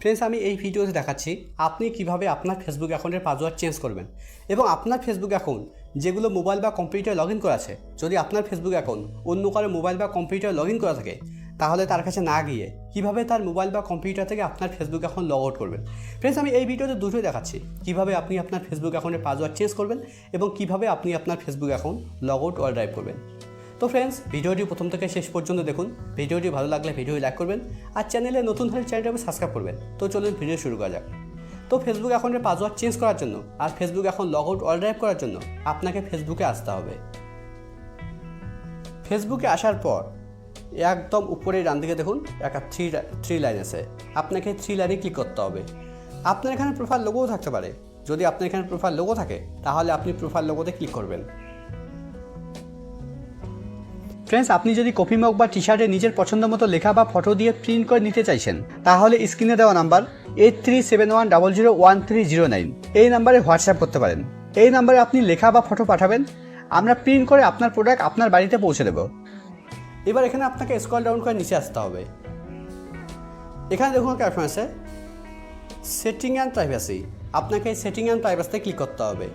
Friends আমি এই ভিডিওতে দেখাচ্ছি আপনি কীভাবে আপনার ফেসবুক অ্যাকাউন্টের পাসওয়ার্ড চেঞ্জ করবেন। এবং আপনার ফেসবুক অ্যাকাউন্ট যেগুলো মোবাইল বা কম্পিউটার লগ ইন করা আছে, যদি আপনার ফেসবুক অ্যাকাউন্ট অন্য কারও মোবাইল বা কম্পিউটার লগ ইন করা থাকে, তাহলে তার কাছে না গিয়ে কীভাবে তার মোবাইল বা কম্পিউটার থেকে আপনার ফেসবুক অ্যাকাউন্ট লগ আউট করবেন। ফ্রেন্ডস আমি এই ভিডিওতে দুটোই দেখাচ্ছি, কীভাবে আপনি আপনার ফেসবুক অ্যাকাউন্টের পাসওয়ার্ড চেঞ্জ করবেন এবং কীভাবে আপনি আপনার Facebook account log out or drive করবেন। তো ফ্রেন্ডস ভিডিওটি প্রথম থেকে শেষ পর্যন্ত দেখুন। ভিডিওটি ভালো লাগলে ভিডিও লাইক করবেন আর চ্যানেলে নতুন হলে চ্যানেলটাকে সাবস্ক্রাইব করবেন। তো চলুন ভিডিও শুরু করা যাক। তো ফেসবুক অ্যাকাউন্টের পাসওয়ার্ড চেঞ্জ করার জন্য আর ফেসবুক এখন লগ আউট অল ড্রাইভ করার জন্য আপনাকে ফেসবুকে আসতে হবে। ফেসবুকে আসার পর একদম উপরে ডান দিকে দেখুন, একটা থ্রি থ্রি লাইন আছে। আপনাকে থ্রি লাইনে ক্লিক করতে হবে। আপনার এখানে প্রোফাইল লোগোও থাকতে পারে। যদি আপনার এখানে প্রোফাইল লোগো থাকে, তাহলে আপনি প্রোফাইল লোগোতে ক্লিক করবেন। ফ্রেন্ডস আপনি যদি কপি মগ বা টি শার্টে নিজের পছন্দ মতো লেখা বা ফটো দিয়ে প্রিন্ট করে নিতে চাইছেন, তাহলে স্ক্রিনে দেওয়া number eight three seven one double zero one three zero nine এই নাম্বারে হোয়াটসঅ্যাপ করতে পারেন। এই নাম্বারে আপনি লেখা বা ফটো পাঠাবেন। আমরা প্রিন্ট করে আপনার প্রোডাক্ট আপনার বাড়িতে পৌঁছে দেবো। এবার এখানে আপনাকে স্কল ডাউন করে নিচে আসতে হবে। এখানে দেখুন একটা আছে সেটিং অ্যান্ড প্রাইভেসি আপনাকে সেটিং অ্যান্ড প্রাইভেসিতে ক্লিক করতে হবে।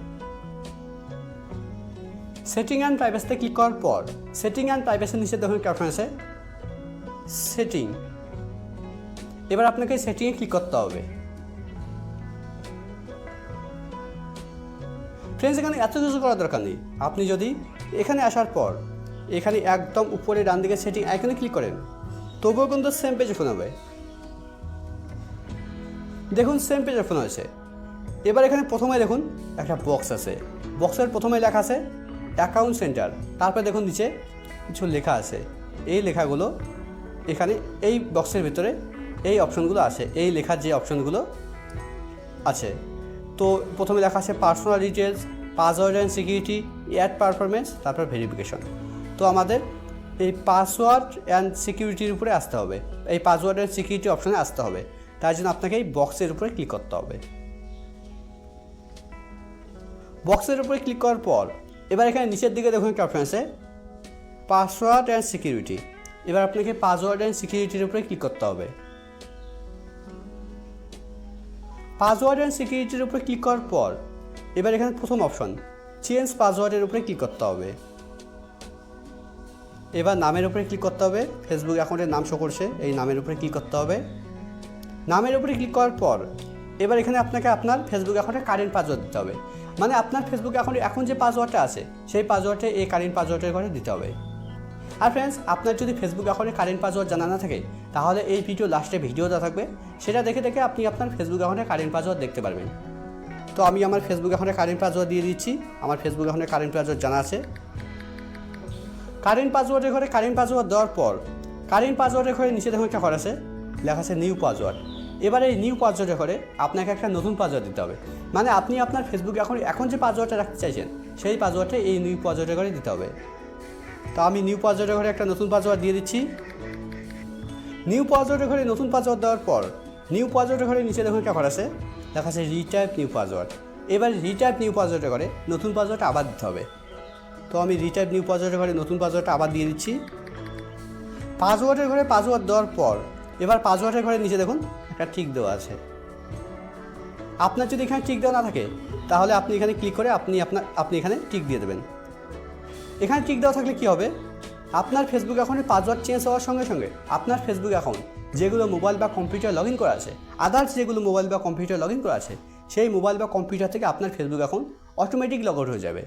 সেটিং অ্যান্ড প্রাইভেসিতে ক্লিক করার পর? সেটিং অ্যান্ড প্রাইভেসির নিচে দেখুন একটা অপশন আছে? সেটিং এবার আপনাকে সেটিংয়ে ক্লিক করতে হবে? ফ্রেন্ডস এখানে এত কিছু করার দরকার নেই। আপনি যদি এখানে আসার পর, এখানে একদম উপরে ডান দিকে সেটিং এখানে ক্লিক করেন, তবুও কিন্তু সেম পেজ ওপেন হবে। দেখুন সেম পেজ ওপেন হয়েছে। এবার এখানে প্রথমে দেখুন, একটা বক্স আছে। বক্সের প্রথমে লেখা আছে অ্যাকাউন্ট সেন্টার। তারপরে দেখুন নিচে কিছু লেখা আছে। এই লেখাগুলো এখানে এই বক্সের ভিতরে এই অপশনগুলো আছে। এই লেখার যে অপশনগুলো আছে। তো প্রথমে লেখা আছে personal details password and security, add performance তারপর ভেরিফিকেশন। তো আমাদের এই পাসওয়ার্ড অ্যান্ড সিকিউরিটির উপরে আসতে হবে। এই পাসওয়ার্ড অ্যান্ড সিকিউরিটি অপশনে আসতে হবে। তার জন্য আপনাকে এই বক্সের উপরে ক্লিক করতে হবে। বক্সের উপরে ক্লিক করার পর এবার এখানে নিচের দিকে দেখুন একটা অপশন আছে। পাসওয়ার্ড অ্যান্ড সিকিউরিটি এবার আপনাকে পাসওয়ার্ড অ্যান্ড সিকিউরিটির উপরে ক্লিক করতে হবে। পাসওয়ার্ড অ্যান্ড সিকিউরিটির উপরে ক্লিক করার পর, এবার এখানে প্রথম অপশন চেঞ্জ পাসওয়ার্ডের উপরে ক্লিক করতে হবে। এবার নামের উপরে ক্লিক করতে হবে। ফেসবুক অ্যাকাউন্টের নাম শো করছে, এই নামের উপরে ক্লিক করতে হবে। নামের উপরে ক্লিক করার পর এবার এখানে আপনাকে আপনার ফেসবুক অ্যাকাউন্টে কারেন্ট পাসওয়ার্ড দিতে হবে। মানে আপনার ফেসবুক অ্যাকাউন্টে এখন যে পাসওয়ার্ডটা আছে, সেই পাসওয়ার্ডে এই কারেন্ট পাসওয়ার্ডের করে দিতে হবে। আর ফ্রেন্ডস আপনার যদি ফেসবুক অ্যাকাউন্টে কারেন্ট পাসওয়ার্ড জানা না থাকে, তাহলে এই ভিডিও লাস্টে ভিডিও দেওয়া থাকবে। সেটা দেখে দেখে আপনি আপনার ফেসবুক অ্যাকাউন্টে কারেন্ট পাসওয়ার্ড দেখতে পারবেন। তো আমি আমার ফেসবুক অ্যাকাউন্টে কারেন্ট পাসওয়ার্ড দিয়ে দিচ্ছি। আমার ফেসবুক অ্যাকাউন্টে কারেন্ট পাসওয়ার্ড জানা আছে। কারেন্ট পাসওয়ার্ডের ঘরে কারেন্ট পাসওয়ার্ড দেওয়ার পর কারেন্ট পাসওয়ার্ডের ঘরে নিচে দেখুন একটা ঘর আছে। লেখা আছে নিউ পাসওয়ার্ড এবার এই নিউ পাসওয়ার্ডের করে আপনাকে একটা নতুন পাসওয়ার্ড দিতে হবে। মানে আপনি আপনার ফেসবুক এখন এখন যে পাসওয়ার্ডটা রাখতে চাইছেন, সেই পাসওয়ার্ডটা এই নিউ পাসওয়ার্ডের ঘরে দিতে হবে। তো আমি নিউ পাসওয়ার্ডের ঘরে একটা নতুন পাসওয়ার্ড দিয়ে দিচ্ছি। নিউ পাসওয়ার্ডের ঘরে নতুন পাসওয়ার্ড দেওয়ার পর নিউ পাসওয়ার্ডের ঘরে নিচে দেখুন একটা ঘর আছে, দেখা আছে রিটাইপ নিউ পাসওয়ার্ড এবার রিটাইপ নিউ পাসওয়ার্ডের ঘরে নতুন পাসওয়ার্ডটা আবার দিতে হবে। তো আমি রিটাইপ নিউ পাসওয়ার্ডের ঘরে নতুন পাসওয়ার্ডটা আবার দিয়ে দিচ্ছি। পাসওয়ার্ডের ঘরে পাসওয়ার্ড দেওয়ার পর, এবার পাসওয়ার্ডের ঘরে নিচে দেখুন একটা ঠিক দেওয়া আছে। আপনার যদি এখানে টিক দেওয়া না থাকে, তাহলে আপনি এখানে ক্লিক করে আপনি আপনার, আপনি এখানে টিক দিয়ে দেবেন। এখানে টিক দেওয়া থাকলে কী হবে? আপনার ফেসবুক অ্যাকাউন্টের পাসওয়ার্ড চেঞ্জ হওয়ার সঙ্গে সঙ্গে আপনার ফেসবুক অ্যাকাউন্ট যেগুলো মোবাইল বা কম্পিউটার লগ ইন করা আছে আদার্স যেগুলো মোবাইল বা কম্পিউটার লগ ইন করা আছে, সেই মোবাইল বা কম্পিউটার থেকে আপনার Facebook account automatic log out হয়ে যাবে।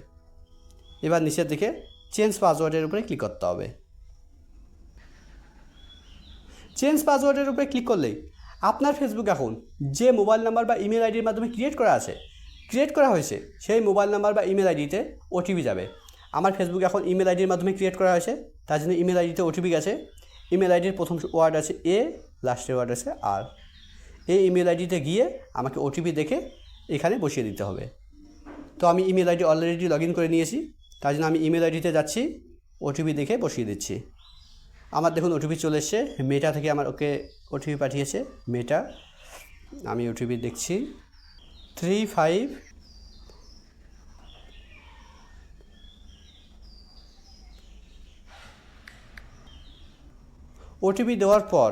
এবার নিচের দিকে চেঞ্জ পাসওয়ার্ডের উপরে ক্লিক করতে হবে। চেঞ্জ পাসওয়ার্ডের উপরে ক্লিক করলেই আপনার ফেসবুক অ্যাকাউন্ট যে মোবাইল নাম্বার বা ইমেল আইডির মাধ্যমে ক্রিয়েট করা আছে ক্রিয়েট করা হয়েছে, সেই মোবাইল নাম্বার বা ইমেল আইডিতে ওটিপি যাবে। আমার ফেসবুক এখন ইমেল আইডির মাধ্যমে ক্রিয়েট করা হয়েছে, তার জন্য ইমেল আইডিতে ওটিপি গেছে। ইমেল আইডির প্রথম ওয়ার্ড আছে এ লাস্টের ওয়ার্ড আছে আর এই ইমেল আইডিতে গিয়ে আমাকে ওটিপি দেখে এখানে বসিয়ে দিতে হবে। তো আমি email ID already log in করে নিয়েছি, তার জন্য আমি ইমেল আইডিতে যাচ্ছি ওটিপি দেখে বসিয়ে দিচ্ছি। আমার দেখুন ওটিপি চলে এসছে। মেটা থেকে আমার ওকে ওটিপি পাঠিয়েছে। মেটা আমি ওটিপি দেখছি। থ্রি ফাইভ ওটিপি দেওয়ার পর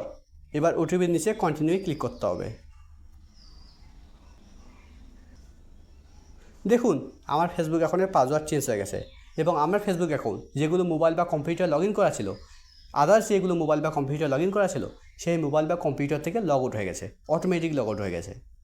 এবার ওটিপির নিচে কন্টিনিউ ক্লিক করতে হবে। দেখুন, আমার ফেসবুক অ্যাকাউন্টের পাসওয়ার্ড চেঞ্জ হয়ে গেছে এবং আমার ফেসবুক অ্যাকাউন্ট যেগুলো মোবাইল বা কম্পিউটার লগ ইন করা ছিল আদার্স যেগুলো মোবাইল বা কম্পিউটার লগ ইন করা ছিল, সেই মোবাইল বা কম্পিউটার থেকে লগ আউট হয়ে গেছে অটোমেটিক লগ আউট হয়ে গেছে।